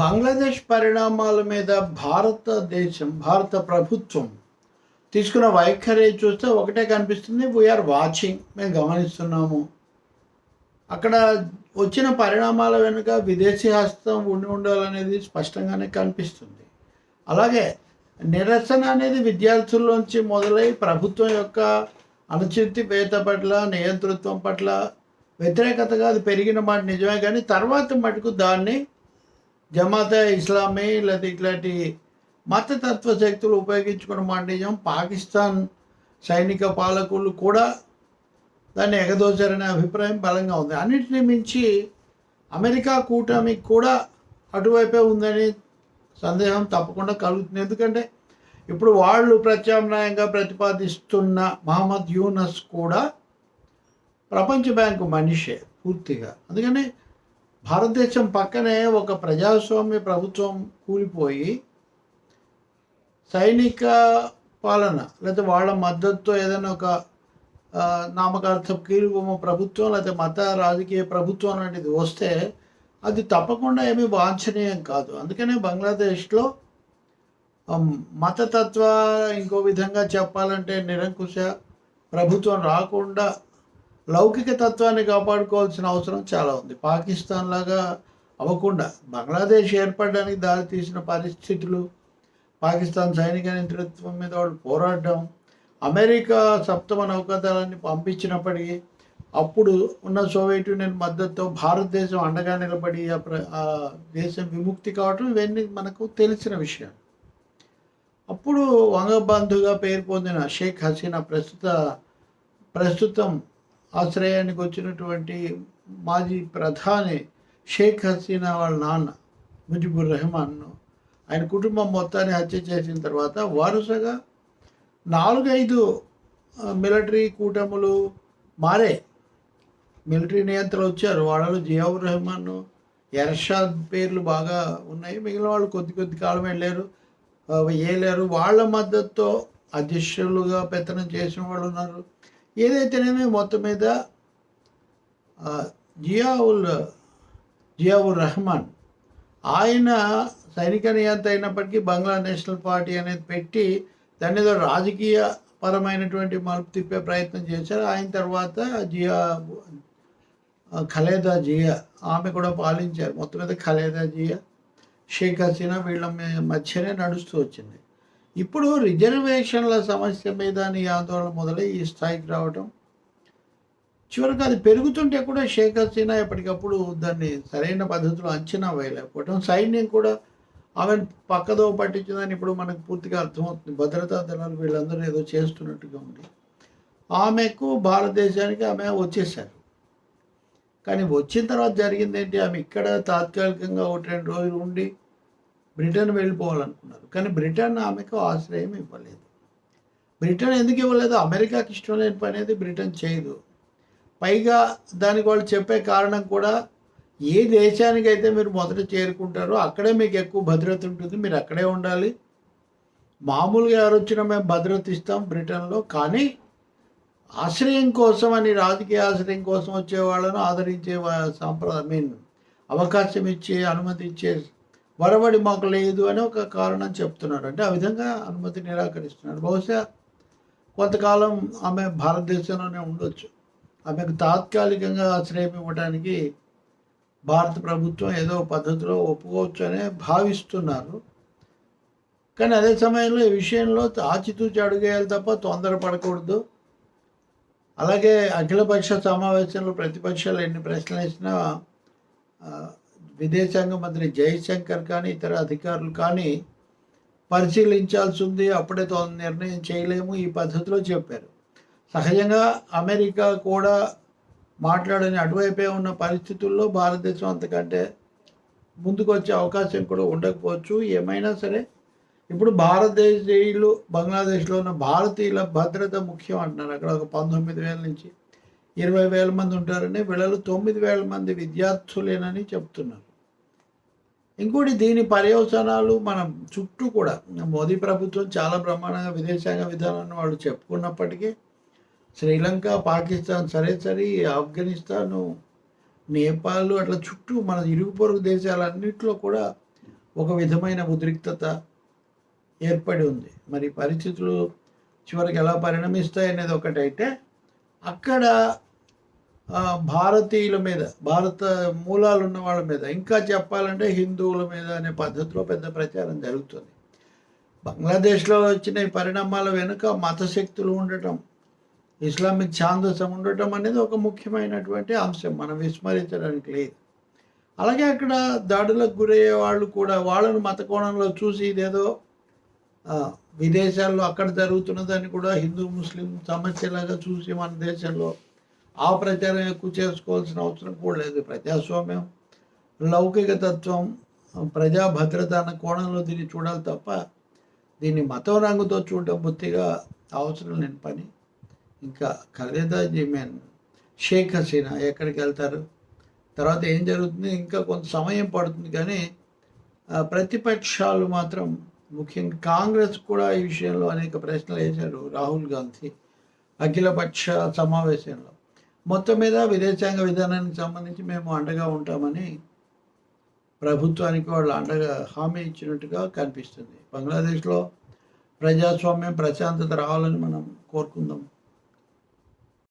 బంగ్లాదేశ్ పరిణామాల మీద భారతదేశం భారత ప్రభుత్వం తీసుకున్న వైఖరి చూస్తే ఒకటే కనిపిస్తుంది. వీఆర్ వాచింగ్ మేము గమనిస్తున్నాము. అక్కడ వచ్చిన పరిణామాల వెనుక విదేశీ హస్తం ఉండి ఉండాలనేది స్పష్టంగానే కనిపిస్తుంది. అలాగే నిరసన అనేది విద్యార్థుల్లోంచి మొదలై ప్రభుత్వం యొక్క అణచితివేత పట్ల నియంతృత్వం పట్ల వ్యతిరేకతగా అది పెరిగిన మాట నిజమే కానీ తర్వాత మటుకు దాన్ని జమాతే ఇస్లామీ లేదా ఇట్లాంటి మతతత్వ శక్తులు ఉపయోగించుకున్న మాట పాకిస్తాన్ సైనిక పాలకులు కూడా దాన్ని ఎగదోచారనే అభిప్రాయం బలంగా ఉంది. అన్నిటిని మించి అమెరికా కూటమి కూడా అటువైపే ఉందని సందేహం తప్పకుండా కలుగుతుంది. ఎందుకంటే ఇప్పుడు వాళ్ళు ప్రత్యామ్నాయంగా ప్రతిపాదిస్తున్న మహమ్మద్ యూనస్ కూడా ప్రపంచ బ్యాంకు మనిషే పూర్తిగా. అందుకని భారతదేశం పక్కనే ఒక ప్రజాస్వామ్య ప్రభుత్వం కూలిపోయి సైనిక పాలన లేకపోతే వాళ్ళ మద్దతుతో ఏదైనా ఒక నామకార్థం నామకార్థ కీలుబొమ్మ ప్రభుత్వం లేకపోతే మత రాజకీయ ప్రభుత్వం లాంటిది వస్తే అది తప్పకుండా ఏమీ వాంఛనీయం కాదు. అందుకనే బంగ్లాదేశ్లో మతతత్వ ఇంకో విధంగా చెప్పాలంటే నిరంకుశ ప్రభుత్వం రాకుండా లౌకిక తత్వాన్ని కాపాడుకోవాల్సిన అవసరం చాలా ఉంది. పాకిస్తాన్ లాగా అవ్వకుండా బంగ్లాదేశ్ ఏర్పడడానికి దారితీసిన పరిస్థితులు పాకిస్తాన్ సైనిక నేతృత్వం మీద వాళ్ళు పోరాడడం అమెరికా సప్తమ నౌకాదళాన్ని పంపించినప్పటికీ అప్పుడు ఉన్న సోవియట్ యూనియన్ మద్దతుతో భారతదేశం అండగా నిలబడి ఆ ప్ర- ఆ దేశం విముక్తి కావటం ఇవన్నీ మనకు తెలిసిన విషయం అప్పుడు వంగబంధుగా పేరు పొందిన షేక్ హసీనా ప్రస్తుత ప్రస్తుతం ఆశ్రయానికి వచ్చినటువంటి మాజీ ప్రధాని షేక్ హసీనా వాళ్ళ నాన్న ముజిబుర్ రెహమాన్ను ఆయన కుటుంబం మొత్తాన్ని హత్య చేసిన తర్వాత వరుసగా నాలుగైదు మిలిటరీ కూటములు మారే మిలిటరీ నియంత్రణ వచ్చారు. వాళ్ళలో జియావుర్ రెహమాన్ ఎర్షాద్ పేర్లు బాగా ఉన్నాయి. మిగిలిన వాళ్ళు కొద్ది కొద్ది కాలం వెళ్ళారు. ఏలేరు. వాళ్ళ మద్దతుతో అధ్యక్షులుగా పెత్తనం చేసిన వాళ్ళు ఉన్నారు. ఏదైతేనేమి మొత్తం మీద జియావుల్ జియావుల్ రెహమాన్ ఆయన సైనిక నియంత అయినప్పటికీ బంగ్లా నేషనల్ పార్టీ అనేది పెట్టి దాని ఏదో రాజకీయ పరమైనటువంటి మలుపు తిప్పే ప్రయత్నం చేశారు. ఆయన తర్వాత జియా ఖలేదా జియా ఆమె కూడా పాలించారు. మొత్తం మీద ఖలేదా జియా షేక్ హసీనా వీళ్ళ మధ్యనే నడుస్తూ వచ్చింది. ఇప్పుడు రిజర్వేషన్ల సమస్య మీద నీ ఆందోళన మొదలై ఈ స్థాయికి రావటం చివరికి అది పెరుగుతుంటే కూడా షేక్ హసీనా ఎప్పటికప్పుడు దాన్ని సరైన పద్ధతిలో అంచనా వేయలేకపోవటం సైన్యం కూడా ఆమెను పక్కదో పట్టించిందని ఇప్పుడు మనకు పూర్తిగా అర్థమవుతుంది. భద్రతా దళాలు వీళ్ళందరూ ఏదో చేస్తున్నట్టుగా ఉంది. ఆమెకు భారతదేశానికి ఆమె వచ్చేసారు కానీ వచ్చిన తర్వాత జరిగింది ఏంటి? ఆమె ఇక్కడ తాత్కాలికంగా ఒకటి రెండు రోజులు ఉండి బ్రిటన్ వెళ్ళిపోవాలనుకున్నారు. కానీ బ్రిటన్ ఆమెకు ఆశ్రయం ఇవ్వలేదు. బ్రిటన్ ఎందుకు ఇవ్వలేదు? అమెరికాకి ఇష్టం లేని పని అనేది బ్రిటన్ చేయదు. పైగా దానికి వాళ్ళు చెప్పే కారణం కూడా ఏ దేశానికైతే మీరు మొదట చేరుకుంటారో అక్కడే మీకు ఎక్కువ భద్రత ఉంటుంది. మీరు అక్కడే ఉండాలి. మామూలుగా ఎవరు వచ్చినా మేము భద్రత ఇస్తాం బ్రిటన్లో. కానీ ఆశ్రయం కోసం అని రాజకీయ ఆశ్రయం కోసం వచ్చే వాళ్ళను ఆదరించే వా- సాంప్రదాయం మీన్ అవకాశం ఇచ్చే అనుమతి ఇచ్చే వరవడి మాకు లేదు అని ఒక కారణం చెప్తున్నాడు అంటే ఆ విధంగా అనుమతి నిరాకరిస్తున్నాడు. బహుశా కొంతకాలం ఆమె భారతదేశంలోనే ఉండొచ్చు. ఆమెకు తాత్కాలికంగా ఆశ్రయం ఇవ్వడానికి భారత ప్రభుత్వం ఏదో పద్ధతిలో ఒప్పుకోవచ్చు అనే భావిస్తున్నారు. కానీ అదే సమయంలో ఈ విషయంలో ఆచితూచి అడుగేయాలి తప్ప తొందరపడకూడదు. అలాగే అఖిలపక్ష సమావేశంలో ప్రతిపక్షాలు ఎన్ని ప్రశ్నలు వేసినా విదేశాంగ మంత్రి జయశంకర్ కానీ ఇతర అధికారులు కానీ పరిశీలించాల్సి ఉంది అప్పుడే తొందర నిర్ణయం చేయలేము ఈ పద్ధతిలో చెప్పారు. సహజంగా అమెరికా కూడా మాట్లాడని అటువైపే ఉన్న పరిస్థితుల్లో భారతదేశం అంతకంటే ముందుకు వచ్చే అవకాశం కూడా ఉండకపోవచ్చు. ఏమైనా సరే ఇప్పుడు భారతదేశీయులు బంగ్లాదేశ్లో ఉన్న భారతీయుల భద్రత ముఖ్యం అంటున్నారు. అక్కడ ఒక పంతొమ్మిది వేల నుంచి ఇరవై వేల మంది ఉంటారని పిల్లలు తొమ్మిది వేల మంది విద్యార్థులేనని చెప్తున్నారు. ఇంకోటి దీని పర్యవసనాలు మనం చుట్టూ కూడా మోదీ ప్రభుత్వం చాలా బ్రహ్మాండంగా విదేశాంగ విధానాన్ని వాళ్ళు చెప్పుకున్నప్పటికీ శ్రీలంక పాకిస్తాన్ సరే సరే ఆఫ్ఘనిస్తాను నేపాల్ అట్లా చుట్టూ మన ఇరుగు పొరుగు దేశాలన్నింటిలో కూడా ఒక విధమైన ఉద్రిక్తత ఏర్పడి ఉంది. మరి పరిస్థితులు చివరికి ఎలా పరిణమిస్తాయి అనేది ఒకటైతే అక్కడ భారతీయుల మీద భారత మూలాలు ఉన్న వాళ్ళ మీద ఇంకా చెప్పాలంటే హిందువుల మీద అనే పద్ధతిలో పెద్ద ప్రచారం జరుగుతుంది. బంగ్లాదేశ్లో వచ్చిన ఈ పరిణామాల వెనుక మత శక్తులు ఉండటం ఇస్లామిక్ ఛాందసం ఉండటం అనేది ఒక ముఖ్యమైనటువంటి అంశం మనం విస్మరించడానికి లేదు. అలాగే అక్కడ దాడులకు గురయ్యే వాళ్ళు కూడా వాళ్ళను మత కోణంలో చూసి ఇదేదో విదేశాల్లో అక్కడ జరుగుతున్నదని కూడా హిందూ ముస్లిం సమస్యలాగా చూసి మన దేశంలో ఆ ప్రచారం ఎక్కువ చేసుకోవాల్సిన అవసరం కూడా లేదు. ప్రజాస్వామ్యం లౌకిక తత్వం ప్రజా భద్రత అన్న కోణంలో దీన్ని చూడాలి తప్ప దీన్ని మతం రంగుతో చూడటం బొత్తిగా అవసరం లేని పని. ఇంకా ఖలీదా మేన్ షేక్ హసీనా ఎక్కడికి వెళ్తారు? తర్వాత ఏం జరుగుతుంది? ఇంకా కొంత సమయం పడుతుంది కానీ ప్రతిపక్షాలు మాత్రం ముఖ్యంగా కాంగ్రెస్ కూడా ఈ విషయంలో అనేక ప్రశ్నలు వేశారు. రాహుల్ గాంధీ అఖిలపక్ష సమావేశంలో. మొత్తం మీద విదేశాంగ విధానానికి సంబంధించి మేము అండగా ఉంటామని ప్రభుత్వానికి వాళ్ళు అండగా హామీ ఇచ్చినట్టుగా కనిపిస్తుంది. బంగ్లాదేశ్లో ప్రజాస్వామ్యం ప్రశాంతత రావాలని మనం కోరుకుందాం.